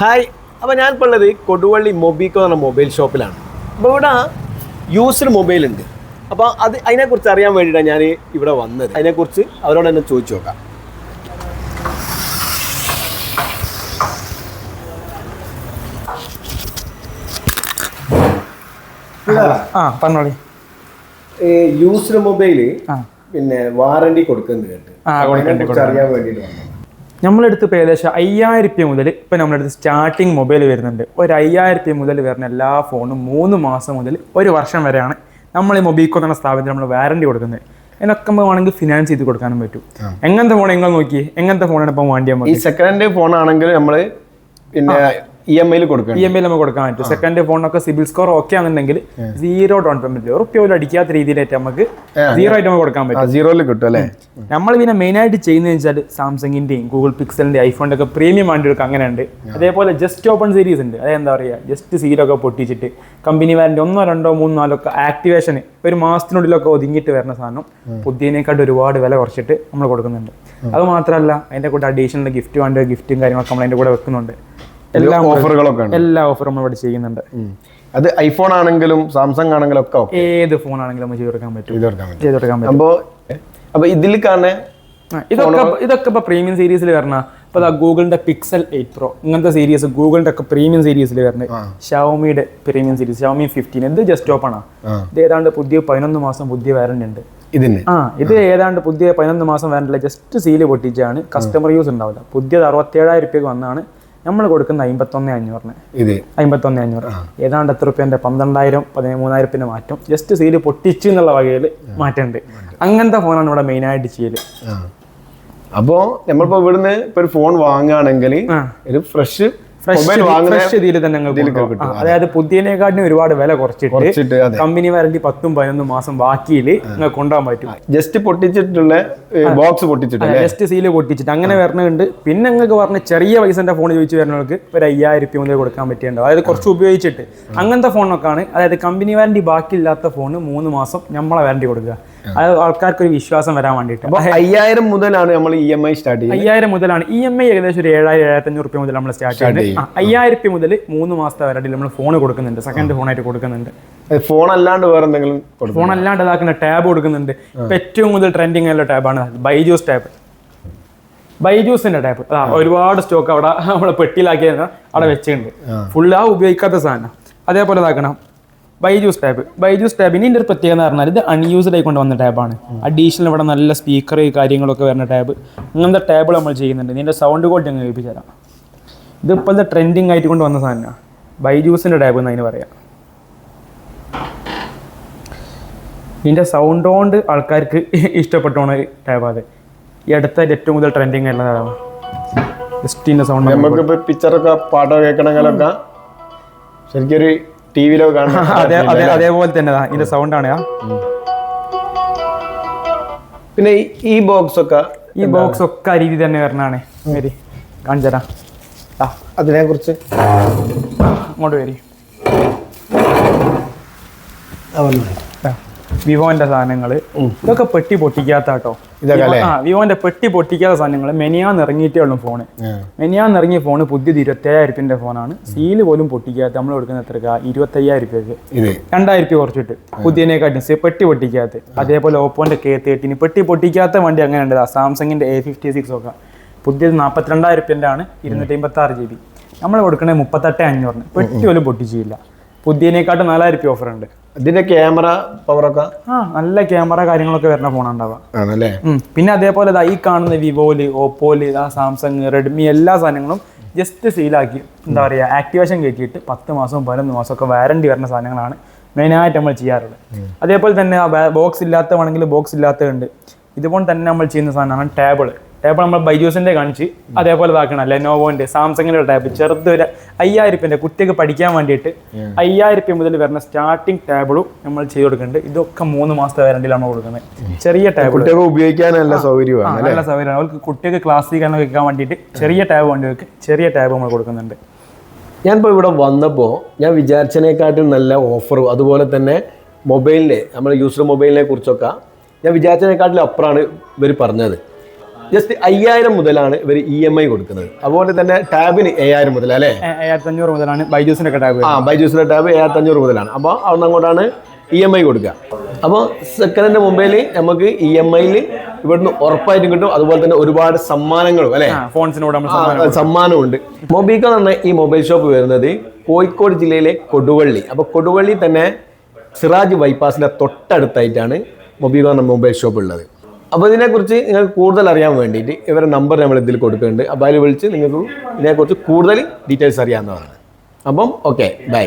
Hi. അപ്പോൾ ഞാൻ ഇപ്പോൾ ഉള്ളത് കൊടുവള്ളി മൊബിക്കോ എന്ന മൊബൈൽ ഷോപ്പിലാണ്. അപ്പോൾ ഇവിടെ യൂസ്ഡ് മൊബൈൽ ഉണ്ട്. അപ്പോൾ അത് അതിനെക്കുറിച്ച് അറിയാൻ വേണ്ടിയിട്ടാണ് ഞാൻ ഇവിടെ വന്നത്. അതിനെക്കുറിച്ച് അവരോട് തന്നെ ചോദിച്ചു നോക്കാം. ആ പറഞ്ഞോളി. യൂസ്ഡ് മൊബൈൽ പിന്നെ വാറണ്ടി കൊടുക്കുന്നുണ്ട് കേട്ട്. അറിയാൻ വേണ്ടിയിട്ട് വന്നത് നമ്മളെടുത്ത് ഇപ്പോൾ ഏകദേശം അയ്യായിരം രൂപ മുതൽ ഇപ്പം നമ്മളെടുത്ത് സ്റ്റാർട്ടിങ് മൊബൈൽ വരുന്നുണ്ട്. ഒരു അയ്യായിരം രൂപ മുതൽ വരുന്ന എല്ലാ ഫോണും മൂന്ന് മാസം മുതൽ ഒരു വർഷം വരെയാണ് നമ്മൾ ഈ മൊബൈക്കോ എന്ന സ്ഥാപനത്തിൽ നമ്മൾ വാറണ്ടി കൊടുക്കുന്നത്. എന്നൊക്കെ വേണമെങ്കിൽ ഫിനാൻസ് ചെയ്ത് കൊടുക്കാനും പറ്റും. എങ്ങനത്തെ ഫോൺ നിങ്ങൾ നോക്കി? എങ്ങനത്തെ ഫോണാണ് ഇപ്പം വേണ്ടി ഈ സെക്കൻഡ് ഫോൺ ആണെങ്കിൽ നമ്മൾ പിന്നെ ഇ എം ഐയിൽ കൊടുക്കണം ഇ എം ഐ നമുക്ക് കൊടുക്കാൻ പറ്റും. സെക്കൻഡ് ഫോണൊക്കെ സിബിൽ സ്കോർ ഓക്കെ ആണെന്നുണ്ടെങ്കിൽ സീറോ ഡൗൺ പേയ്മെന്റ് ഉറപ്പ് പോലും അടിക്കാത്ത രീതിയിലായിട്ട് നമുക്ക് സീറോ ആയിട്ട് നമുക്ക് കൊടുക്കാൻ പറ്റും. സീറോയിൽ കിട്ടും അല്ലേ? നമ്മൾ പിന്നെ മെയിൻ ആയിട്ട് ചെയ്യുന്നത് വെച്ചാൽ സാംസങ്ങിന്റെയും ഗൂഗിൾ പിക്സലിന്റെ ഐഫോണിന്റെ ഒക്കെ പ്രീമിയം വേണ്ടി അങ്ങനെ ഉണ്ട് അതേപോലെ ജസ്റ്റ് ഓപ്പൺ സീരീസ് ഉണ്ട്. അതായത് എന്താ പറയുക ജസ്റ്റ് ഒക്കെ പൊട്ടിച്ചിട്ട് കമ്പനി വാറന്റി ഒന്നോ രണ്ടോ മൂന്നോ നാലോ ഒക്കെ ആക്ടിവേഷൻ ഒരു മാസത്തിനുള്ളിലൊക്കെ ഒതുങ്ങിയിട്ട് വരുന്ന സാധനം പുതിയതിനേക്കാട്ട് ഒരുപാട് വില കുറച്ചിട്ട് നമ്മൾ കൊടുക്കുന്നുണ്ട്. അത് മാത്രമല്ല അതിന്റെ കൂടെ അഡീഷണൽ ഗിഫ്റ്റ് വേണ്ട ഗിഫ്റ്റും കാര്യങ്ങളൊക്കെ നമ്മൾ അതിന്റെ കൂടെ വെക്കുന്നുണ്ട്. എല്ലാം ഓഫറുകളൊക്കെ എല്ലാ ഓഫറും നമ്മൾ ഇവിടെ ചെയ്യുന്നുണ്ട് അത് ഐഫോൺ ആണെങ്കിലും സാംസങ് ആണെങ്കിലും ഒക്കെ ഏത് ഫോണാണെങ്കിലും നമുക്ക് ചെയ്ത് കൊടുക്കാൻ പറ്റും. ചെയ്ത് കൊടുക്കാൻ പറ്റും. അപ്പോൾ അപ്പോൾ പറ്റും. അപ്പോ അപ്പൊ ഇതിൽ കാണേ ഇതൊക്കെ ഇതൊക്കെ ഇപ്പൊ പ്രീമിയം സീരീസിൽ വരണ ഇപ്പൊ ഗൂഗിളിന്റെ പിക്സൽ എയ്റ്റ് പ്രോ ഇങ്ങനത്തെ സീരീസ് ഗൂഗിളിന്റെ ഒക്കെ പ്രീമിയം സീരീസിൽ വരുന്നത് ഷവമിയുടെ പ്രീമിയം സീരീസ് ഷവമി ഫിഫ്റ്റീൻ ഇത് ജസ്റ്റ് ഓപ്പൺ ആണ് ഇത് ഏതാണ്ട് പുതിയ പതിനൊന്ന് മാസം പുതിയ വാറന്റി ഉണ്ട്. ഇതിന്? ആ ഇത് ഏതാണ്ട് പുതിയ പതിനൊന്ന് മാസം വാറന്റില്ല ജസ്റ്റ് സീൽ പൊട്ടിച്ചാണ്. കസ്റ്റമർ യൂസ് ഉണ്ടാവില്ല. പുതിയത് അറുപത്തേഴായിരം രൂപയ്ക്ക് വന്നാണ്. നമ്മൾ കൊടുക്കുന്ന അമ്പത്തൊന്ന് അഞ്ഞൂറിന്. ഇത്. അമ്പത്തൊന്ന് അഞ്ഞൂറ്. ഏതാണ്ട് എത്ര റുപ്യന്റെ പന്ത്രണ്ടായിരം പതിമൂന്നായിരം പിന്നെ മാറ്റം. ജസ്റ്റ് സീൽ പൊട്ടിച്ചു എന്നുള്ള വകയിൽ മാറ്റമുണ്ട്. അങ്ങനത്തെ ഫോണാണ് ഇവിടെ മെയിനായിട്ട് ചെയ്യൽ ആ. അപ്പോ നമ്മളിപ്പോ ഇവിടുന്ന് ഇപ്പൊ ഒരു ഫോൺ വാങ്ങുകയാണെങ്കിൽ ഒരു ഫ്രഷ് തന്നെ അതായത് പുതിയനെക്കാട്ടിന് ഒരുപാട് വില കുറച്ചിട്ട് കമ്പനി വാറന്റി പത്തും പതിനൊന്നും മാസം ബാക്കിയിൽ നിങ്ങൾക്ക് കൊണ്ടുപോകാൻ പറ്റും. ജസ്റ്റ് പൊട്ടിച്ചിട്ടുള്ള ബോക്സ് പൊട്ടിച്ചിട്ട് ജസ്റ്റ് സീൽ പൊട്ടിച്ചിട്ട്. അങ്ങനെ വരണുണ്ട്. പിന്നെ നിങ്ങൾക്ക് പറഞ്ഞ ചെറിയ പൈസന്റെ ഫോൺ ചോദിച്ചു വരുന്നവർക്ക് ഒരു അയ്യായിരം രൂപ മുതൽ കൊടുക്കാൻ പറ്റിയുണ്ട് അതായത് കുറച്ച് ഉപയോഗിച്ചിട്ട്. അങ്ങനത്തെ ഫോണൊക്കെയാണ് അതായത് കമ്പനി വാറന്റി ബാക്കിയില്ലാത്ത ഫോണ് മൂന്ന് മാസം നമ്മളെ വാറന്റി കൊടുക്കുക. അത് ആൾക്കാർക്ക് ഒരു വിശ്വാസം വരാൻ വേണ്ടിട്ട് അയ്യായിരം മുതലാണ് നമ്മൾ ഇ എം ഐ സ്റ്റാർട്ട് ചെയ്യുന്നത്. അയ്യായിരം മുതലാണ്. ഇ എം ഐ ഏകദേശം ഒരു ഏഴായിരം ഏഴായിരത്തി അഞ്ഞൂറ് രൂപ മുതൽ നമ്മൾ സ്റ്റാർട്ട് ചെയ്യുന്നത്. അയ്യായിരം മുതൽ മൂന്ന് മാസത്തെ വരെ നമ്മൾ ഫോൺ കൊടുക്കുന്നുണ്ട്. സെക്കൻഡ് ഫോൺ ആയിട്ട് കൊടുക്കുന്നുണ്ട്. ഫോൺ അല്ലാണ്ട് വേറെ എന്തെങ്കിലും ഫോൺ അല്ലാണ്ട് ഇതാക്കുന്ന ടാബ് കൊടുക്കുന്നുണ്ട്. ഇപ്പൊ ഏറ്റവും കൂടുതൽ ട്രെൻഡിങ് ആയുള്ള ടാബാണ് ബൈജൂസ് ടാബ് ബൈജൂസിന്റെ ടാബ് ആ ഒരുപാട് സ്റ്റോക്ക് അവിടെ നമ്മളെ പെട്ടിയിലാക്കിയ അവിടെ വെച്ചിട്ടുണ്ട്. ഫുള്ള് ആ ഉപയോഗിക്കാത്ത സാധനം. അതേപോലെ ഇതാക്കണം. ബൈജൂസ് ടാബ്. ബൈജൂസ് ടാബിന് ഇതിന്റെ ഒരു പ്രത്യേകത എന്ന് പറഞ്ഞാൽ ഇത് അൺയൂസ്ഡ് ആയി കൊണ്ടുവന്ന ടാബാണ് അഡീഷണൽ ഇവിടെ നല്ല സ്പീക്കർ കാര്യങ്ങളൊക്കെ വരുന്ന ടാബ്. അങ്ങനത്തെ ടാബ് നമ്മൾ ചെയ്യുന്നുണ്ട്. ഇതിന്റെ സൗണ്ട് ക്വാളിറ്റി അങ്ങ് കേൾപ്പിച്ചു തരാം. ഇത് ഇപ്പോഴത്തെ ട്രെൻഡിങ് ആയിട്ട് കൊണ്ട് വന്ന സാധനമാണ്. ബൈജൂസിന്റെ ടാബ് എന്ന് അതിന് പറയാം. ഇതിന്റെ സൗണ്ട് കൊണ്ട് ആൾക്കാർക്ക് ഇഷ്ടപ്പെട്ടോണ ടാബ് അത്. ഈ അടുത്തായിട്ട് ഏറ്റവും കൂടുതൽ ട്രെൻഡിങ് ആയിട്ടുള്ള ടാബാണ്. ജസ്റ്റിന്റെ സൗണ്ട് നമുക്ക് പിക്ചറൊക്കെ പാട്ടോ കേൾക്കണമെങ്കിലൊക്കെ ശരിക്കും ഒരു ടി വിയിലൊക്കെ അതേപോലെ തന്നെ ഇതിന്റെ സൗണ്ട് ആണ് പിന്നെ ഈ- ബോക്സ് ഒക്കെ ഈ ബോക്സ് ഒക്കെ അരി രീതി തന്നെ വരണാണ് വരി. കാണിച്ചരാ. അതിനെ കുറിച്ച് അങ്ങോട്ട് വരി. വിവോന്റെ സാധനങ്ങൾ ഇതൊക്കെ പെട്ടി പൊട്ടിക്കാത്ത കേട്ടോ? ആ വിവോന്റെ പെട്ടി പൊട്ടിക്കാത്ത സാധനങ്ങൾ മെനിയാന്ന് ഇറങ്ങിയിട്ടേ ഉള്ളൂ ഫോണ്. മെനിയാന്ന് ഇറങ്ങിയ ഫോണ് പുതിയത് ഇരുപത്തയ്യായിരം റുപ്യന്റെ ഫോണാണ്. സീൽ പോലും പൊട്ടിക്കാത്ത നമ്മൾ കൊടുക്കുന്ന എത്ര ഇരുപത്തയ്യായിരം റുപ്യക്ക് രണ്ടായിരം രൂപ കുറച്ചിട്ട് പുതിയതിനെക്കാട്ടും സെ- പെട്ടി പൊട്ടിക്കാത്ത. അതേപോലെ ഓപ്പോന്റെ കെ തേർട്ടീന് പെട്ടി പൊട്ടിക്കാത്ത വണ്ടി അങ്ങനെ ഉണ്ട് സാംസങ്ങിന്റെ എ ഫിഫ്റ്റി സിക്സ് ഒക്കെ. പുതിയത് നാൽപ്പത്തിരണ്ടായിരം രൂപ ആണ് ഇരുന്നൂറ്റി അമ്പത്തി ആറ് ജി ബി നമ്മൾ കൊടുക്കണേ മുപ്പത്തെട്ട് അഞ്ഞൂറിന്. പെട്ടി പോലും പൊട്ടിച്ചില്ല. പുതിയതിനെക്കാട്ടും നാലായിരം രൂപ ഓഫർ ഉണ്ട്. ഇതിന്റെ ക്യാമറ പവറൊക്കെ ആ നല്ല ക്യാമറ കാര്യങ്ങളൊക്കെ വരുന്ന ഫോൺ ഉണ്ടാവാം ആണല്ലേ? പിന്നെ അതേപോലെ ഈ കാണുന്ന വിവോൽ ഓപ്പോൽ സാംസങ് റെഡ്മി എല്ലാ സാധനങ്ങളും ജസ്റ്റ് സീലാക്കി എന്താ പറയുക ആക്ടിവേഷൻ കയറ്റിയിട്ട് പത്ത് മാസവും പതിനൊന്ന് മാസം ഒക്കെ വാറണ്ടി വരുന്ന സാധനങ്ങളാണ് മെയിനായിട്ട് നമ്മൾ ചെയ്യാറുള്ളത്. അതേപോലെ തന്നെ ബോക്സ് ഇല്ലാത്ത വേണമെങ്കിൽ ബോക്സ് ഇല്ലാത്തതുണ്ട്. ഇതുപോലെ തന്നെ നമ്മൾ ചെയ്യുന്ന സാധനമാണ് ടേബിൾ ടേബിൾ നമ്മൾ ബൈജൂസിന്റെ കാണിച്ച് അതേപോലെ ഇതാക്കണം ലെനോവോന്റെ സാംസങ്ങിന്റെ ടാബ്. ചെറുത് ഒരു അയ്യായിരം രൂപന്റെ കുട്ടിക്ക് പഠിക്കാൻ വേണ്ടിയിട്ട് അയ്യായിരം രൂപ മുതൽ വരുന്ന സ്റ്റാർട്ടിംഗ് ടേബിളും നമ്മൾ ചെയ്ത് കൊടുക്കുന്നുണ്ട്. ഇതൊക്കെ മൂന്ന് മാസത്തെ വാരണ്ടിയിലാണ് കൊടുക്കുന്നത്. ചെറിയ ടാബ് കുട്ടികൾ ഉപയോഗിക്കാൻ നല്ല സൗകര്യമാണ് നല്ല സൗകര്യമാണ്. അവർക്ക് കുട്ടികൾക്ക് ക്ലാസ്സിൽ കാണാൻ വെക്കാൻ വേണ്ടിയിട്ട് ചെറിയ ടാബ് വേണ്ടി വേണ്ടിവർക്ക് ചെറിയ ടാബ് നമ്മൾ കൊടുക്കുന്നുണ്ട്. ഞാനിപ്പോൾ ഇവിടെ വന്നപ്പോൾ ഞാൻ വിചാരിച്ചതിനെക്കാട്ടും നല്ല ഓഫറും അതുപോലെ തന്നെ മൊബൈലിനെ നമ്മുടെ യൂസർ മൊബൈലിനെ കുറിച്ചൊക്കെ ഞാൻ വിചാരിച്ചതിനെക്കാട്ടിലും അപ്പുറമാണ് ഇവർ പറഞ്ഞത്. ജസ്റ്റ് അയ്യായിരം മുതലാണ് ഇവർ ഇ എം ഐ കൊടുക്കുന്നത്. അതുപോലെ തന്നെ ടാബിന് ഏഴായിരം മുതൽ അല്ലേ ഏഴായിരത്തി അഞ്ഞൂറ് മുതലാണ്. ബൈജൂസിന്റെ ഒക്കെ ടാബ് ആ ബൈജൂസിന്റെ ടാബ് ഏഴായിരത്തി അഞ്ഞൂറ് മുതലാണ്. അപ്പോൾ അവിടെ അങ്ങോട്ടാണ് ഇ എം ഐ കൊടുക്കുക. അപ്പോൾ സെക്കൻഡിന്റെ ഹാൻഡ് നമുക്ക് ഇ എം ഐയിൽ ഇവിടുന്ന് ഉറപ്പായിട്ടും കിട്ടും. അതുപോലെ തന്നെ ഒരുപാട് സമ്മാനങ്ങളും അല്ലേ? ഫോൺസിനോട് സമ്മാനമുണ്ട് മൊബീക്ക എന്ന് പറഞ്ഞ ഈ മൊബൈൽ ഷോപ്പ് വരുന്നത് കോഴിക്കോട് ജില്ലയിലെ കൊടുവള്ളി. അപ്പോൾ കൊടുവള്ളി തന്നെ സിറാജ് ബൈപ്പാസിന്റെ തൊട്ടടുത്തായിട്ടാണ് മൊബീക്ക എന്ന മൊബൈൽ ഷോപ്പ് ഉള്ളത്. അപ്പോൾ ഇതിനെക്കുറിച്ച് നിങ്ങൾക്ക് കൂടുതൽ അറിയാൻ വേണ്ടിയിട്ട് ഇവരുടെ നമ്പർ നമ്മൾ ഇതിൽ കൊടുക്കുന്നുണ്ട്. അപ്പോൾ അതിൽ വിളിച്ച് നിങ്ങൾക്ക് ഇതിനെക്കുറിച്ച് കൂടുതൽ ഡീറ്റെയിൽസ് അറിയാവുന്നതാണ്. അപ്പം ഓക്കെ ബൈ